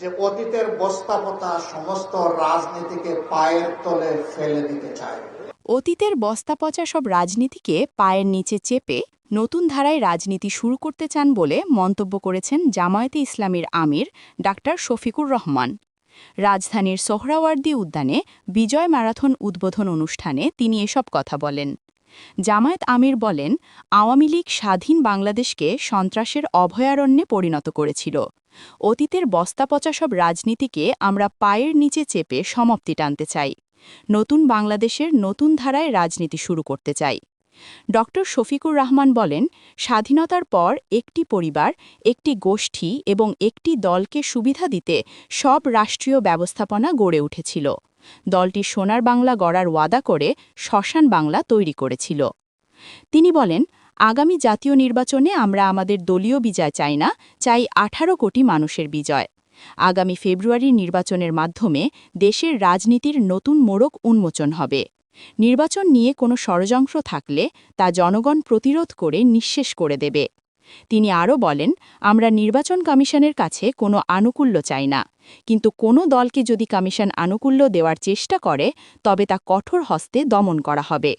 যে অতীতের বস্তাপতা সমস্ত রাজনীতিকে পায়ের তলে ফেলে দিতে চায়। অতীতের বস্তাপচা সব রাজনীতিকে পায়ের নিচে চেপে নতুন ধারায় রাজনীতি শুরু করতে চান বলে মন্তব্য করেছেন জামায়াতে ইসলামীর আমির ডাক্তার শফিকুর রহমান। রাজধানীর সোহরাওয়ার্দী উদ্যানে বিজয় ম্যারাথন উদ্বোধন অনুষ্ঠানে তিনি এসব কথা বলেন। জামায়াত আমির বলেন, আওয়ামী লীগ স্বাধীন বাংলাদেশকে সন্ত্রাসের অভয়ারণ্যে পরিণত করেছিল। অতীতের বস্তাপচা সব রাজনীতিকে আমরা পায়ের নিচে চেপে সমাপ্তি টানতে চাই। নতুন বাংলাদেশের নতুন ধারায় রাজনীতি শুরু করতে চাই। ড. শফিকুর রহমান বলেন, স্বাধীনতার পর একটি পরিবার, একটি গোষ্ঠী এবং একটি দলকে সুবিধা দিতে সব রাষ্ট্রীয় ব্যবস্থাপনা গড়ে উঠেছিল। দলটি সোনার বাংলা গড়ার ওয়াদা করে শ্মশান বাংলা তৈরি করেছিল। তিনি বলেন, আগামী জাতীয় নির্বাচনে আমরা আমাদের দলীয় বিজয় চাই না, চাই আঠারো কোটি মানুষের বিজয়। আগামী ফেব্রুয়ারির নির্বাচনের মাধ্যমে দেশের রাজনীতির নতুন মোড়ক উন্মোচন হবে। নির্বাচন নিয়ে কোনো ষড়যন্ত্র থাকলে তা জনগণ প্রতিরোধ করে নিঃশেষ করে দেবে। তিনি আরও বলেন, আমরা নির্বাচন কমিশনের কাছে কোনো আনুকূল্য চাই না। কিন্তু কোনো দলকে যদি কমিশন আনুকূল্য দেওয়ার চেষ্টা করে, তবে তা কঠোর হস্তে দমন করা হবে।